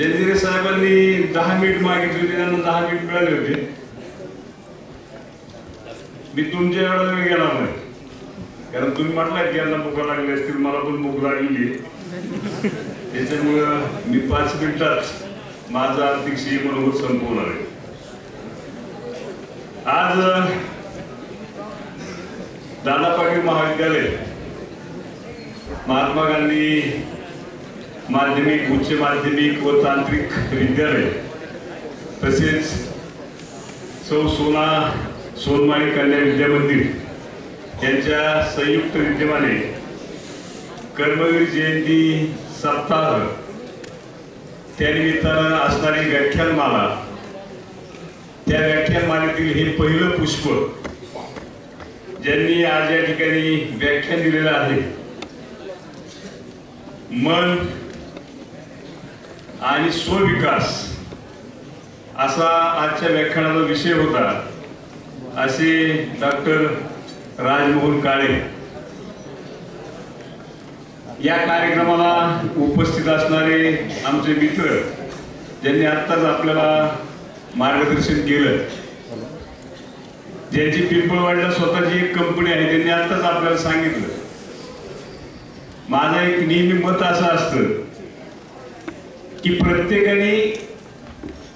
जयजिरे साहेबांनी दहा मिनिट मागितली होती त्यांना दहा मिनिट मिळाले होते. मी तुमच्या वेळेला मी गेला नाही. कारण तुम्ही म्हटलं की यांना भूक लागली असतील मला पण भूक लागलेली त्याच्यामुळं मी पाच मिनिटात माझा आर्थिक सी मनोगत संपवणार आहे. आज दादा पाटील महाविद्यालय महात्मा गांधी माध्यमिक उच्च माध्यमिक व तांत्रिक विद्यालय. तसेच सौ सोना सोनमाळी कन्या विद्या मंदिर यांच्या संयुक्त विद्यमाने कर्मवीर जयंती सप्ताह त्यानिमित्तानं असणारी व्याख्यानमाला. त्या व्याख्यानमालेतील हे पहिलं पुष्प ज्यांनी आज या ठिकाणी व्याख्यान दिलेलं आहे. मन आणि स्वविकास असा आजच्या व्याख्यानाचा विषय होता. असे डॉक्टर राजमोहन काळे या कार्यक्रमाला उपस्थित असणारे आमचे मित्र ज्यांनी आत्ताच आपल्याला मार्गदर्शन केलं ज्यांची पिंपळवाडीला स्वतःची एक कंपनी आहे त्यांनी आत्ताच आपल्याला सांगितलं. माझं एक नेहमी मत असं असतं की प्रत्येकाने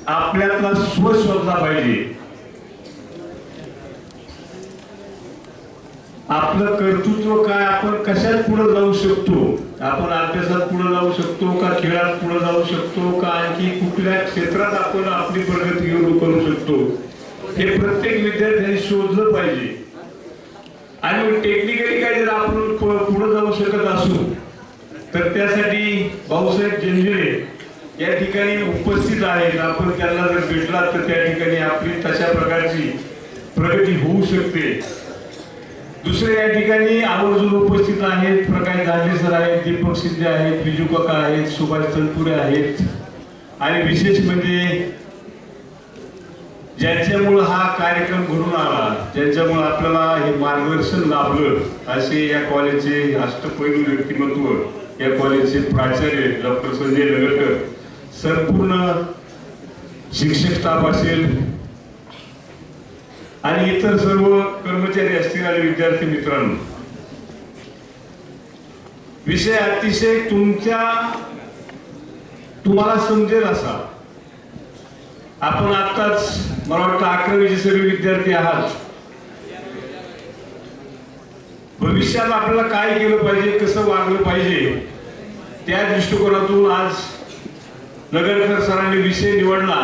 आपल्यातला स्व शोधला पाहिजे. आपलं कर्तृत्व काय आपण कशात पुढे जाऊ शकतो? आपण अभ्यासात पुढे जाऊ शकतो का खेळात पुढे जाऊ शकतो का आणखी कुठल्या क्षेत्रात आपण आपली प्रगती घेऊन करू शकतो? हे प्रत्येक विद्यार्थ्यांनी शोधलं पाहिजे. आणि टेक्निकली काय जर आपण पुढे जाऊ शकत असू तर त्यासाठी भाऊसाहेब जंजिरे या ठिकाणी उपस्थित आहेत. आपण त्यांना जर भेटला तर त्या ठिकाणी आपली तशा प्रकारची प्रगती होऊ शकते. दुसरे या ठिकाणी आवर्जून उपस्थित आहेत. प्रकाश गांधी सर आहेत दीपक शिंदे आहेत बिजू काका आहेत सुभाष तनपुरे आहेत. आणि विशेष म्हणजे ज्यांच्यामुळं हा कार्यक्रम घडून आला ज्यांच्यामुळं आपल्याला हे मार्गदर्शन लाभलं असे या कॉलेजचे अष्टपैलू व्यक्तिमत्व या कॉलेजचे प्राचार्य डॉक्टर संजय लगडकर संपूर्ण शिक्षक स्टाफ असेल आणि इतर सर्व कर्मचारी असतील आणि विद्यार्थी मित्रांनो विषय अतिशय तुमच्या तुम्हाला समजेल असा. आपण आताच मला वाटतं अकरावीचे सर्व विद्यार्थी आहात. भविष्यात आपल्याला काय केलं पाहिजे कसं वागलं पाहिजे त्या दृष्टिकोनातून आज नगरकर सरांनी विषय निवडला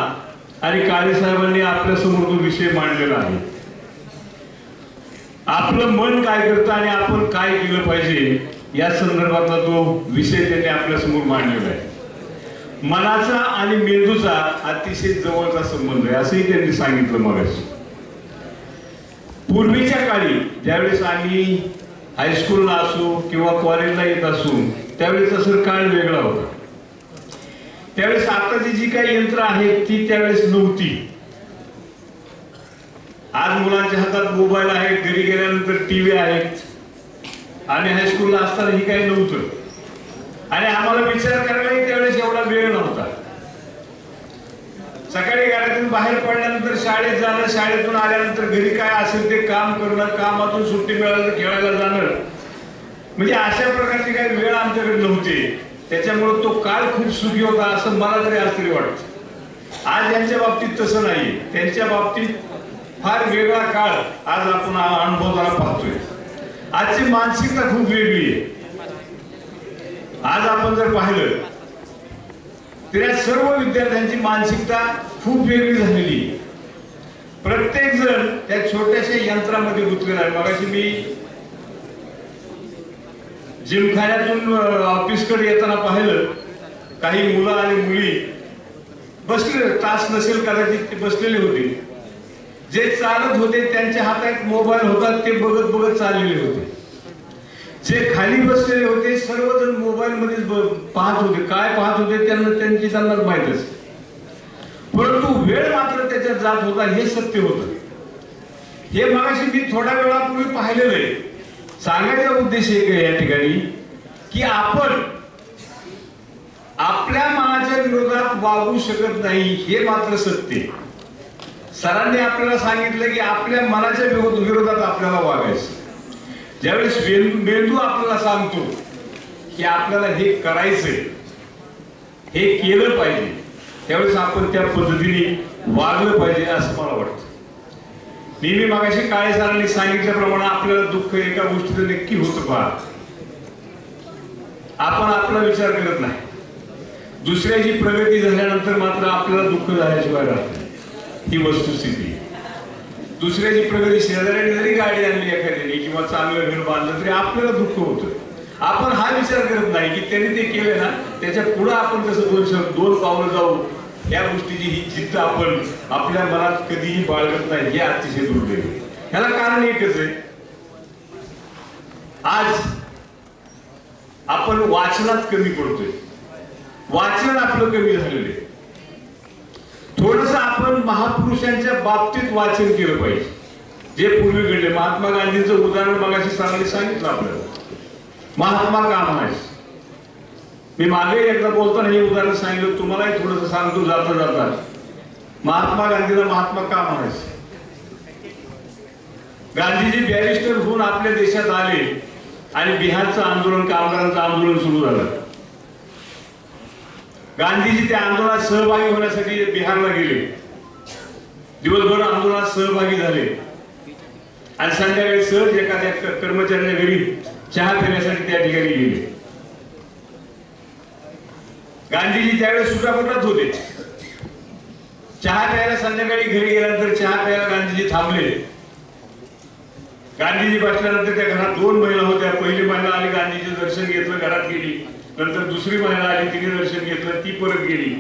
आणि काळे साहेबांनी आपल्यासमोर तो विषय मांडलेला आहे. आपलं मन काय करतं आणि आपण काय केलं पाहिजे या संदर्भातला तो विषय त्यांनी आपल्यासमोर मांडलेला आहे. मनाचा आणि मेंदूचा अतिशय जवळचा संबंध आहे असंही त्यांनी सांगितलं मग पूर्वीच्या काळी ज्यावेळेस आम्ही हायस्कूलला असू किंवा कॉलेजला येत असू त्यावेळेस असं काळ वेगळा होता. त्यावेळेस आताची जी काही यंत्र आहेत ती त्यावेळेस नव्हती. आज मुलांच्या हातात मोबाईल आहे घरी गेल्यानंतर टीव्ही आहेत आणि हायस्कूलला असताना ही काही नव्हतं. आणि आम्हाला विचार करायलाही त्यावेळेस एवढा वेळ नव्हता. सकाळी घरातून बाहेर पडल्यानंतर शाळेत जाणं शाळेतून आल्यानंतर घरी काय असेल ते काम करणं कामातून सुट्टी मिळाली खेळायला जाणं. म्हणजे अशा प्रकारची काही वेळ आमच्याकडे नव्हती. त्याच्यामुळे तो काळ खूप सुखी होता असं मला तरी आज तरी वाटतं. आज यांच्या बाबतीत तसं नाही त्यांच्या बाबतीत फार वेगळा काळ आज आपण अनुभवताना पाहतोय. आजची मानसिकता खूप वेगळी आहे. आज आपण जर पाहिलं तर सर्व विद्यार्थ्यांची मानसिकता खूप वेगळी झालेली आहे. प्रत्येक जण त्या छोट्याशा यंत्रामध्ये गुंतलेला आहे. मगाशी मी जिमखान्यातून ऑफिसकडे येताना पाहिलं काही मुलं आणि मुली बसले तास नसेल कदाचित ते बसलेले होते. जे चालत होते त्यांच्या हातात मोबाईल होता ते बघत बघत चाललेले होते. जे खाली बसलेले होते सर्वजण मोबाईल मध्येच ब- पाहत होते. काय पाहत होते त्यांना त्यांची त्यांना माहीत असते. परंतु वेळ मात्र त्याच्यात जात होता हे सत्य होतं. हे मागाशी मी थोड्या वेळापूर्वी पाहिलेलं आहे. सांगायचा उद्देश एक या ठिकाणी की आपण आपल्या मनाच्या विरोधात वागू शकत नाही हे मात्र सत्य सरांनी आपल्याला सांगितलं की आपल्या मनाच्या विरोधात आपल्याला वागायचं. ज्यावेळेस मेंदू आपल्याला सांगतो की आपल्याला हे करायचंय हे केलं पाहिजे त्यावेळेस आपण त्या पद्धतीने वागलं पाहिजे असं मला वाटतं. नेहमी मागाशी काळे सरांनी सांगितल्याप्रमाणे आपल्याला दुःख एका गोष्टीचं नक्की होतं पहा. आपण आपला विचार करत नाही. दुसऱ्याची प्रगती झाल्यानंतर मात्र आपल्याला दुःख झाल्याशिवाय राहत. ही वस्तुस्थिती. दुसऱ्याची प्रगती शेजाऱ्याने जरी गाडी आणली एखाद्याने किंवा चांगलं घर बांधलं तरी आपल्याला दुःख होतं. आपण हा विचार करत नाही की त्यांनी ते केलं ना त्याच्या पुढे आपण कसं दोन शब्द दोन पावलं जाऊ या गोष्टीची ही जिद्द आपण आपल्या मनात कधीही बाळगत नाही हे अतिशय दुर्दैव आहे. ह्याला कारण एकच आहे. आज आपण वाचनात कमी पडतोय. वाचन आपलं कमी झालेलं आहे. थोडस आपण महापुरुषांच्या बाबतीत वाचन केलं पाहिजे. जे पूर्वी घडले. महात्मा गांधींचं उदाहरण मगाशी चांगले सांगितलं आपल्याला. महात्मा का मी मागे एकदा बोलताना हे उदाहरण सांगितलं. तुम्हालाही थोडस सांगतो जाता जाता. महात्मा गांधीला महात्मा का म्हणायचे? गांधीजी बॅरिस्टर होऊन आपल्या देशात आले आणि बिहारचं आंदोलन कामगारांचं आंदोलन सुरू झालं. गांधीजी त्या आंदोलनात सहभागी होण्यासाठी बिहारला गेले. दिवसभर आंदोलनात सहभागी झाले. आणि संध्याकाळी सहज एखाद्या क- कर्मचाऱ्याच्या घरी चहा पिण्यासाठी त्या ठिकाणी गेले. गांधीजी त्यावेळेस सुटापटात होते. चहा प्यायला संध्याकाळी घरी गेल्यानंतर चहा प्यायला गांधीजी थांबले. गांधीजी बसल्यानंतर त्या घरात दोन महिला होत्या. पहिली महिला आली गांधीजीचं दर्शन घेतलं घरात गेली. नंतर दुसरी महिला आली तिने दर्शन घेतलं ती परत गेली.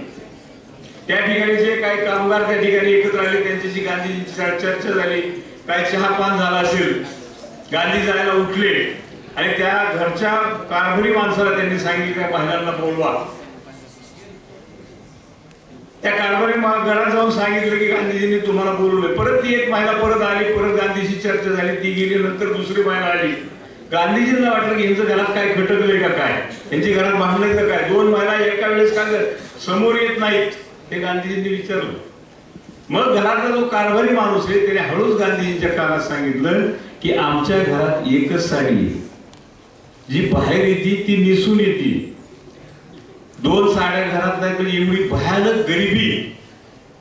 त्या ठिकाणी जे काही कामगार त्या ठिकाणी एकत्र आले त्यांच्याशी गांधीजींची चर्चा झाली. काही चहा पान झाला असेल? गांधी जायला उठले आणि त्या घरच्या कारभारी माणसाला त्यांनी सांगितलं त्या महिलांना बोलवा. त्या कारभारी मा- घरात जाऊन सांगितलं की गांधीजींनी तुम्हाला बोलवलं परत ती एक महिला परत आली परत गांधीची चर्चा झाली ती गेली नंतर दुसरी महिला आली. गांधीजींना वाटलं की यांचं घरात काय खटकलंय का काय? यांची घरात बांधलंय का काय? दोन महिला एका वेळेस का समोर येत नाहीत. हे गांधीजींनी विचारलं. मग घरातला जो कारभारी माणूस आहे त्याने हळूच गांधीजींच्या कानात सांगितलं की आमच्या घरात एकच साडी जी बाहेर येते ती निसून येते. दोन साड्या घरात नाही तर एवढी भयानक गरिबी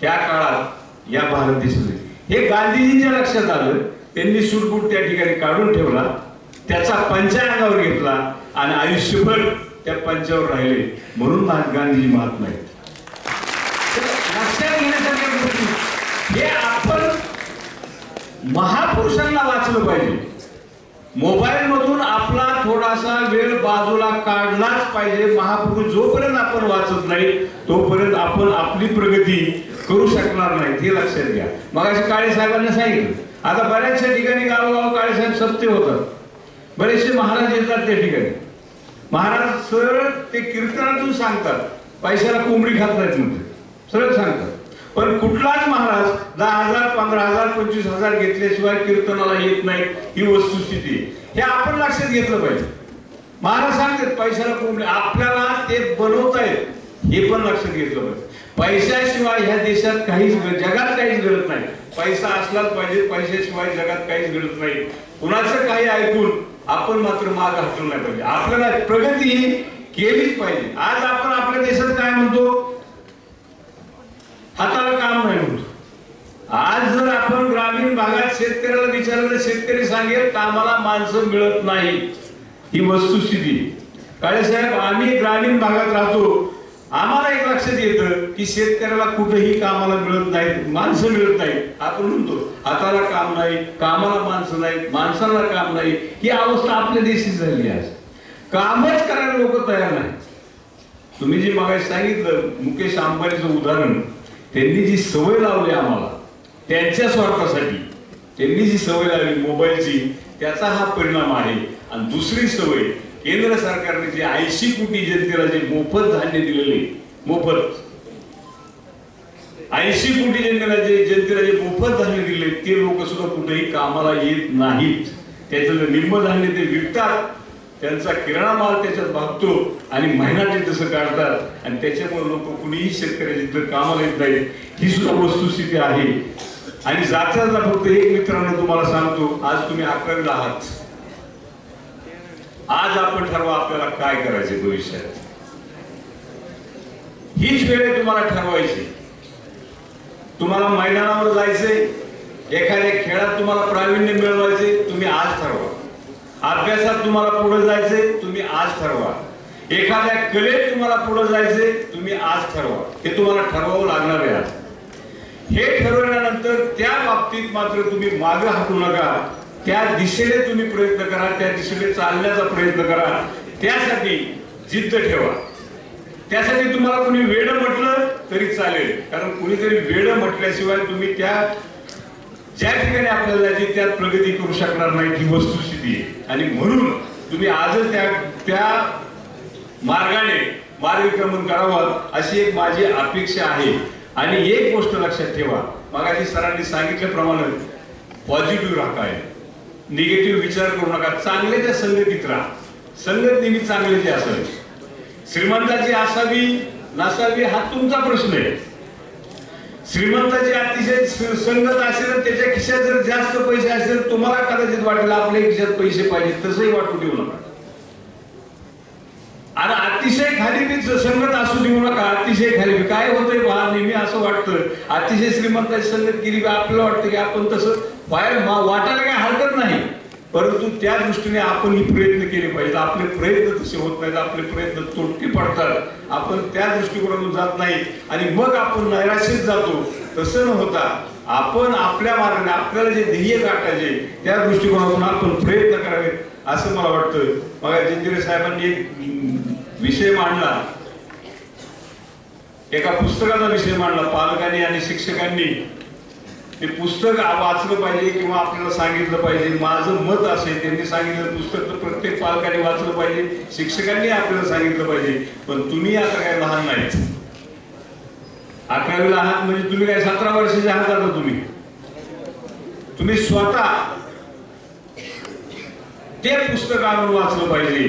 त्या काळात या भारत देशात हे गांधीजींच्या लक्षात आलं त्यांनी सूटबूट त्या ठिकाणी काढून ठेवला त्याचा पंचा अंगावर घेतला आणि आयुष्यभर त्या पंचावर राहिले. म्हणून महा- गांधीजी महात्मा आहेत. लक्षात घेण्यासारख्या गोष्टी हे आपण महापुरुषांना वाचलं पाहिजे. मोबाईल मधून आपला थोडासा वेळ बाजूला काढलाच पाहिजे. महापुरुष जोपर्यंत आपण वाचत नाही तोपर्यंत आपण आपली प्रगती करू शकणार नाही. हे लक्षात घ्या. मग काळे साहेबांनी सांगितलं. आता बऱ्याचशा ठिकाणी गावोगाव काळे साहेब सत्य होतात. बरेचसे महाराज येतात त्या ठिकाणी. महाराज सरळ ते कीर्तनातून सांगतात. पैशाला कोंबडी खात नाहीत म्हणजे सरळ सांगतात. पण कुठलाच महाराज दहा हजार पंधरा हजार पंचवीस हजार घेतल्याशिवाय कीर्तनाला येत नाही ही वस्तुस्थिती. हे आपण लक्षात घेतलं पाहिजे. महाराज सांगतात पैशाला कोण आपल्याला ते बनवतायत हे पण लक्षात घेतलं पाहिजे. पैशाशिवाय ह्या देशात काहीच जगात काहीच घडत नाही. पैसा असलाच पाहिजे पैशाशिवाय जगात काहीच घडत नाही. कुणाचं काही ऐकून आपण मात्र माग हटलं नाही पाहिजे. आपल्याला प्रगती ही केलीच पाहिजे. आज आपण आपल्या देशात काय म्हणतो? हाताला काम नाही म्हणतो आज जर आपण ग्रामीण भागात शेतकऱ्याला विचारलं शेतकरी सांगेल कामाला माणसं मिळत नाही. ही वस्तुस्थिती. काळे साहेब आम्ही ग्रामीण भागात राहतो. आम्हाला एक लक्षात येतं की शेतकऱ्याला कुठेही कामाला मिळत नाही माणसं मिळत नाही आपण म्हणतो हाताला काम नाही कामाला माणसं नाही माणसाला काम नाही. ही अवस्था आपल्या देशी झाली आहे आज. कामच करायला लोक तयार नाही तुम्ही जे मागायला सांगितलं मुकेश अंबानीचं उदाहरण त्यांनी जी सवय लावली आम्हाला त्यांच्या स्वार्थासाठी त्यांनी जी सवय लावली मोबाईलची त्याचा हा परिणाम आहे. आणि दुसरी सवय केंद्र सरकारने जे ऐंशी कोटी जनतेला जे मोफत धान्य दिलेले मोफत ऐंशी कोटी जनतेला जे जनतेला जे मोफत धान्य दिले ते लोक सुद्धा कुठेही कामाला येत नाहीत. त्याचं निम्म धान्य ते विकतात त्यांचा किराणा माल त्याच्यात भागतो आणि महिन्याचे तसं काढतात. आणि त्याच्यामुळे लोक कुणीही शेतकऱ्याची तर कामाला येत नाही ही सुद्धा वस्तुस्थिती आहे. आणि जाता जाता फक्त एक मित्रांनो तुम्हाला सांगतो आज तुम्ही अकरावीला आहात. आज आपण ठरवा आपल्याला काय करायचे भविष्यात. हीच वेळ तुम्हाला ठरवायची. तुम्हाला मैदानावर जायचंय. एखाद्या खेळात तुम्हाला प्रावीण्य मिळवायचे तुम्ही आज ठरवा. अभ्यासात तुम्हाला पुढे जायचे तुम्ही आज ठरवा. एखाद्या कलेत तुम्हाला पुढे जायचे तुम्ही आज ठरवा. हे तुम्हाला ठरवावं लागणार आहे आज. हे ठरवल्यानंतर त्या बाबतीत मात्र तुम्ही मागे हटू नका. त्या दिशेने तुम्ही प्रयत्न करा त्या दिशेने चालण्याचा प्रयत्न करा. त्यासाठी जिद्द ठेवा. त्यासाठी तुम्हाला कोणी वेळ म्हटलं तरी चालेल. कारण कुणीतरी वेळ म्हटल्याशिवाय तुम्ही त्या ज्या ठिकाणी आपल्याला जायची त्यात प्रगती करू शकणार नाही ही वस्तुस्थिती आहे. आणि म्हणून तुम्ही आजच त्या त्या मार्गाने मार्गक्रमण करावं अशी एक माझी अपेक्षा आहे. आणि एक गोष्ट लक्षात ठेवा मगाशी सरांनी सांगितल्याप्रमाणे पॉझिटिव्ह राहताय निगेटिव्ह विचार करू नका चांगल्याच्या संगतीत राहा. संगत नेहमी चांगल्याची असावी श्रीमंताची असावी नसावी हा तुमचा प्रश्न आहे. श्रीमंताची अतिशय संगत असेल त्याच्या खिशात जर जास्त पैसे असेल तुम्हाला कदाचित वाटेल आपल्या खिशात पैसे पाहिजे तसंही वाटू देऊ नका. आणि अतिशय खाली मी संगत असू देऊ नका अतिशय खाली काय होतंय पहा नेहमी असं वाटतं अतिशय श्रीमंताची संगत केली आपल्याला वाटतं की आपण तसं बाहेर वाटायला काय हरकत परंतु त्या दृष्टीने आपण प्रयत्न केले पाहिजेत. आपले प्रयत्न तसे होत नाहीत आपले प्रयत्न तोटके पडतात. आपण त्या दृष्टिकोनातून जात नाही आणि मग आपण नैराश्यच जातो. तसं न होता आपण आपल्या मार्गाने आपल्याला जे ध्येय गाठायचे त्या दृष्टिकोनातून आपण प्रयत्न करावेत असं मला वाटतं. मग जिंजिरे साहेबांनी एक विषय मांडला. एका पुस्तकाचा विषय मांडला पालकांनी आणि शिक्षकांनी. हे पुस्तक वाचलं पाहिजे किंवा आपल्याला सांगितलं पाहिजे. माझं मत असेल त्यांनी सांगितलं पुस्तक तर प्रत्येक पालकाने वाचलं पाहिजे शिक्षकांनी आपल्याला सांगितलं पाहिजे पण तुम्ही आता काय लहान नाहीत अकरावीला आहात म्हणजे तुम्ही काय सतरा वर्षाचे आहात आता तुम्ही? तुम्ही स्वतः ते पुस्तक आणून वाचलं पाहिजे.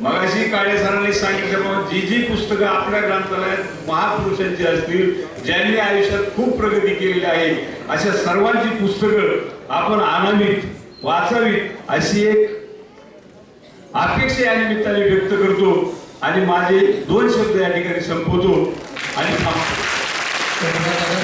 मगाशी काळे सरांनी सांगितल्याप्रमाणे जी जी पुस्तकं आपल्या ग्रंथालयात महापुरुषांची असतील ज्यांनी आयुष्यात खूप प्रगती केलेली आहे अशा सर्वांची पुस्तकं आपण आणावीत वाचावीत अशी एक अपेक्षा या निमित्ताने व्यक्त करतो आणि माझे दोन शब्द या ठिकाणी संपवतो आणि थांबतो.